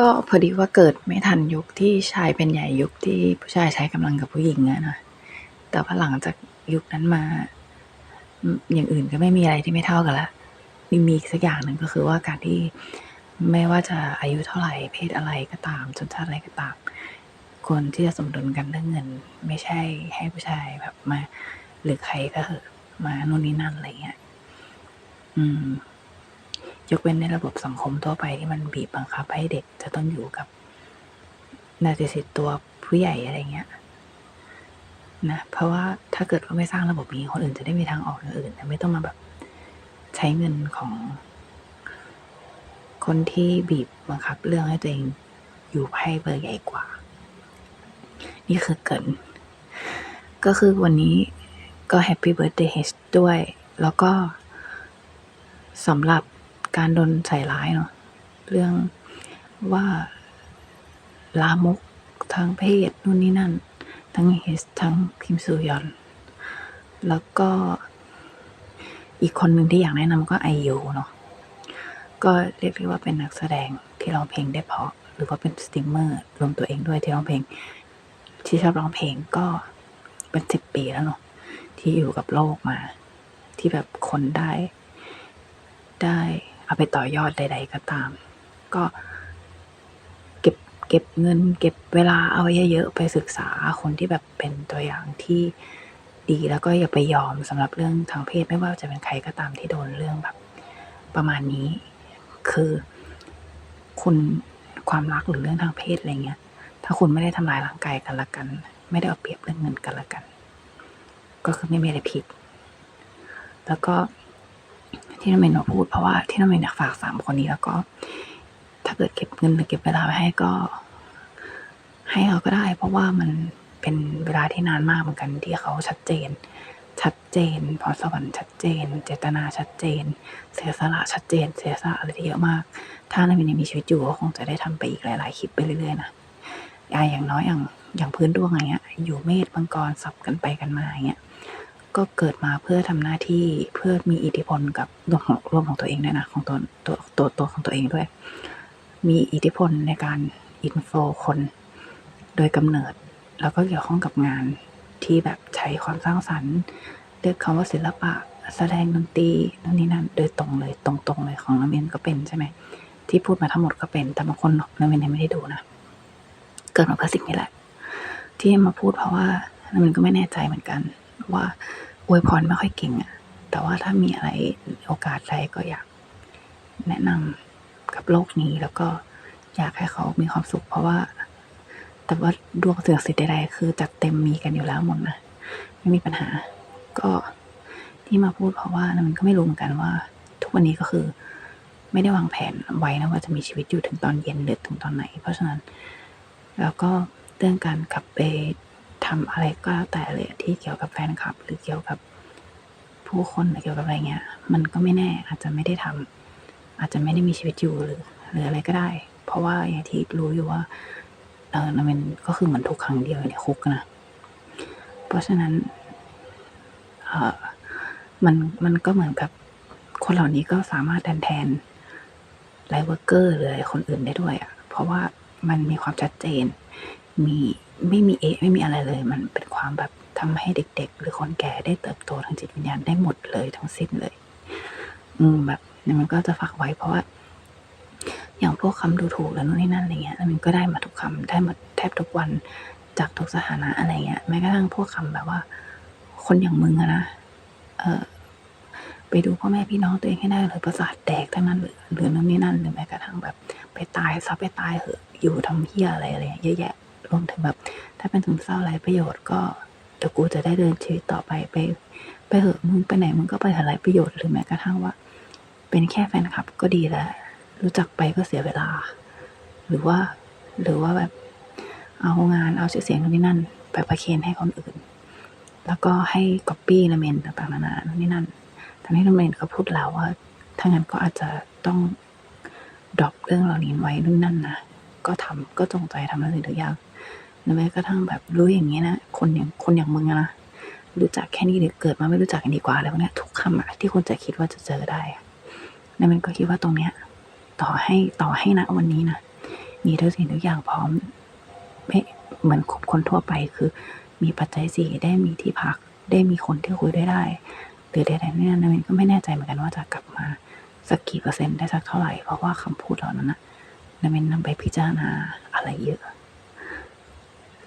ก็พอดีว่าเกิดไม่ทันยุคที่ชายเป็นใหญ่ยุคที่ผู้ชายใช้กำลังกับผู้หญิงอะนะแต่ว่าหลังจากยุคนั้นมา อย่างอื่นก็ไม่มีอะไรที่ไม่เท่ากันละมีมีอีกสักอย่างหนึ่งก็คือว่าการที่ไม่ว่าจะอายุเท่าไหร่เพศอะไรก็ตามชนชาติอะไรก็ตามควรที่จะสมดุลกันเรื่องเงิน ไม่ใช่ให้ผู้ชายแบบมา หรือใครก็เหอะมาโน่นนี่นั่นอะไรเงี้ย อืม ยกเว้นในระบบสังคมทั่วไปที่มันบีบบังคับให้เด็กจะต้องอยู่กับนาฏศิษย์ตัวผู้ใหญ่อะไรเงี้ยนะเพราะว่าถ้าเกิดว่าไม่สร้างระบบนี้คนอื่นจะได้มีทางออกอย่างอื่นไม่ต้องมาแบบใช้เงินของ คนที่บีบบังคับเรื่องให้ตัวเองอยู่ไพ่เบอร์ใหญ่กว่า นี่คือเกิน ก็คือวันนี้ก็แฮปปี้เบิร์ a เดย์เฮด้วย แล้วก็สำหรับ การโดนใส่ร้ายเนาะเรื่องว่าลามกทางเพศนู่นนี่นั่น ทั้งเฮสทั้งคิมซูยอน แล้วก็อีกคนหนึ่งที่อยากแนะนำก็ไอยูเนาะก็เรียกได้ว่าเป็นนักแสดงที่ร้องเพลงได้เพราะ หรือว่าเป็นสตรีมเมอร์รวมตัวเองด้วยที่ร้องเพลง ที่ชอบร้องเพลงก็เป็นสิบปีแล้วเนาะที่อยู่กับโลกมา ที่แบบคนได้ได้ เอาไปต่อยอดใด ๆ ก็ตาม ก็เก็บเก็บเงิน เก็บเวลาเอาไว้เยอะๆไปศึกษาคนที่แบบเป็นตัวอย่างที่ดีแล้วก็อย่าไปยอมสำหรับเรื่องทางเพศไม่ว่าจะเป็นใครก็ตามที่โดนเรื่องแบบ ประมาณนี้ คือคุณความรักหรือเรื่องทางเพศอะไรเงี้ย ถ้าคุณไม่ได้ทำลายร่างกายกันละกัน ไม่ได้เอาเปรียบเรื่องเงินกันละกัน ก็คือไม่มีอะไรผิด แล้วก็ ที่น้องเมนมาพูดเพราะว่าที่น้องเมนอยากฝากสามคนนี้แล้วก็ ถ้าเกิดเก็บเงินหรือเก็บเวลาไว้ให้ก็ ให้เขาก็ได้ เพราะว่ามันเป็นเวลาที่นานมากเหมือนกันที่เขาชัดเจน ชัดเจนพรสวรรค์ชัดเจน เจตนาชัดเจน เสียสละชัดเจน เสียสละอะไรเยอะมาก ถ้าน้องเมนมีชีวิตอยู่ก็คงจะได้ทำไปอีกหลาย ๆคลิปไปเรื่อยๆนะอะอย่างน้อยอย่างอย่างพื้นดวงอะไรเงี้ย อยู่เมษมังกรสับกันไปกันมาอย่างเงี้ย ก็เกิดมาเพื่อทำหน้าที่เพื่อมีอิทธิพลกับดวงของรวมของตัวเองด้วยนะของตัวตัวตัวตัวของตัวเองด้วย มีอิทธิพลในการอินโฟคน โดยกำเนิด แล้วก็เกี่ยวข้องกับงานที่แบบใช้ความสร้างสรรค์เรียกคำว่าศิลปะ แสดงดนตรีนู่นนี่นั่นโดยตรงเลยตรงๆเลยของน้ำเมนก็เป็นใช่ไหมที่พูดมาทั้งหมดก็เป็น แต่บางคนน้ำเมนยังไม่ได้ดูนะเกิดมาเพื่อสิ่งนี้แหละ ที่มาพูดเพราะว่ามันก็ไม่แน่ใจเหมือนกัน ว่าอวยพรไม่ค่อยเก่งอะแต่ว่าถ้ามีอะไรโอกาสใดก็อยากแนะนำกับโลกนี้แล้วก็อยากให้เขามีความสุข เพราะว่า แต่ว่าดวงเสือสิทธิ์ใดๆคือจัดเต็มมีกันอยู่แล้วหมดนะไม่มีปัญหา ก็ที่มาพูดเพราะว่ามันก็ไม่รู้เหมือนกันว่า ทุกวันนี้ก็คือ ไม่ได้วางแผนไว้นะว่าจะมีชีวิตอยู่ถึงตอนเย็นหรือถึงตอนไหน เพราะฉะนั้น แล้วก็เรื่องการขับไป ทำอะไรก็แล้วแต่เลยที่เกี่ยวกับแฟนคลับ หรือเกี่ยวกับผู้คนหรือเกี่ยวกับอะไรเงี้ย มันก็ไม่แน่อาจจะไม่ได้ทำอาจจะไม่ได้มีชีวิตอยู่หรือหรืออะไรก็ได้ เพราะว่าอย่างที่รู้อยู่ว่าเออมันก็คือเหมือนทุกครั้งเดียวในคุกนะเพราะฉะนั้นเออมันมันก็เหมือนกับคนเหล่านี้ก็สามารถแทนแทนไลฟ์เวอร์เกอร์หรือคนอื่นได้ด้วยอะ่ะ เพราะว่ามันมีความชัดเจนมี ไม่มีเอะไม่มีอะไรเลย มันเป็นความแบบทำให้เด็ก ๆ หรือคนแก่ได้เติบโตทางจิตวิญญาณได้หมดเลยทั้งสิ้นเลย อืมแบบเนี่ยมันก็จะฝากไว้เพราะว่า อย่างพวกคำดูถูกแล้วนู่นนี่นั่นอะไรเงี้ยมันก็ได้มาทุกคำได้มาแทบทุกวันจากทุกสถานะอะไรเงี้ยแม้กระทั่งพวกคำแบบว่า คนอย่างมึงอะนะเออไปดูพ่อแม่พี่น้องตัวเองให้ได้เลยประสาทแดกทั้งนั้นหรือหรือนู่นนี่นั่นหรือแม้กระทั่งแบบ ไปตายซะไปตายเหอะอยู่ทำเฮียอะไรอะไรเยอะแยะ รวมถึงแบบ ถ้าเป็นถึงเศร้าไรประโยชน์ก็เดี๋ยวกูจะได้เดินชีวิตต่อไปไป ไปเหอะมึงไปไหนมึงก็ไปหาไรประโยชน์หรือแม้กระทั่งว่า เป็นแค่แฟนคลับก็ดีแล้วรู้จักไปก็เสียเวลา หรือว่า หรือว่าแบบเอางานเอาชื่อเสียงนู่นนี่นั่น ไปประเคนให้คนอื่น แล้วก็ให้ก๊อปปี้ละเมนต่างๆนานานู่นนี่นั่นทำให้ละเมนเขาพูดแล้วว่าถ้างั้นก็อาจจะต้องดรอปเรื่องเหล่านี้ไว้นู่นนั่นนะก็ทำก็จงใจทำอะไรทุกอย่าง แม้กระทั่งแบบรู้อย่างนี้นะ คนอย่างคนอย่างมึงนะรู้จักแค่นี้หรือเกิดมาไม่รู้จักกันดีกว่าอะไรพวเนี้ยทุกคำอะที่คนจะคิดว่าจะเจอได้นั่นมันก็คิดว่าตรงเนี้ย ต่อให้ต่อให้นะวันนี้นะมีทุกสิ่งทุกอย่างพร้อมไม่เหมือนคนทั่วไปคือ มีปัจจัยสี่ได้มีที่พัก ได้มีคนที่คุยด้วยได้หรือใดๆเนี่ยนาวินก็ไม่แน่ใจเหมือนกันว่าจะกลับมาสักกี่เปอร์เซ็นต์ได้สักเท่าไหร่เพราะว่าคำพูดเหล่านั้นนะนาวินนำไปพิจารณาอะไรเยอะ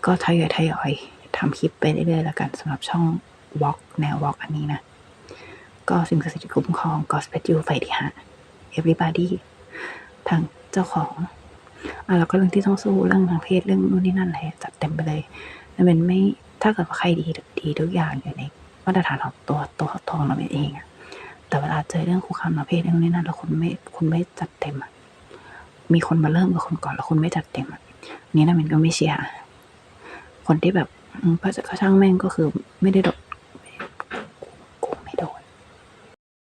ก็ทยอยทยอยทำคลิปไปเรื่อยๆแล้วกันสำหรับช่องวอล์กแนววอล์กอันนี้นะ ก็สิ่งศักดิ์สิทธิ์คุ้มครองก็สเปจูไฟที่ฮะ everybody ทางเจ้าของอะแล้วก็เรื่องที่ต้องสู้เรื่องทางเพศเรื่องนู่นนี่นั่นอะไรจัดเต็มไปเลยนั่นเป็นไม่ถ้าเกิดว่าใครดีดีทุกอย่างอยู่ในมาตรฐานของตัวตัวตัวของเราเองอะแต่เวลาเจอเรื่องคุกคามทางเพศเรื่องนี้นั่นแล้วคุณไม่คุณไม่จัดเต็มอะมีคนมาเริ่มกับคุณก่อนแล้วคุณไม่จัดเต็มอะนี่นะมันก็ไม่เชียร์ คนที่แบบพระเจ้าช่างแม่งก็คือไม่ได้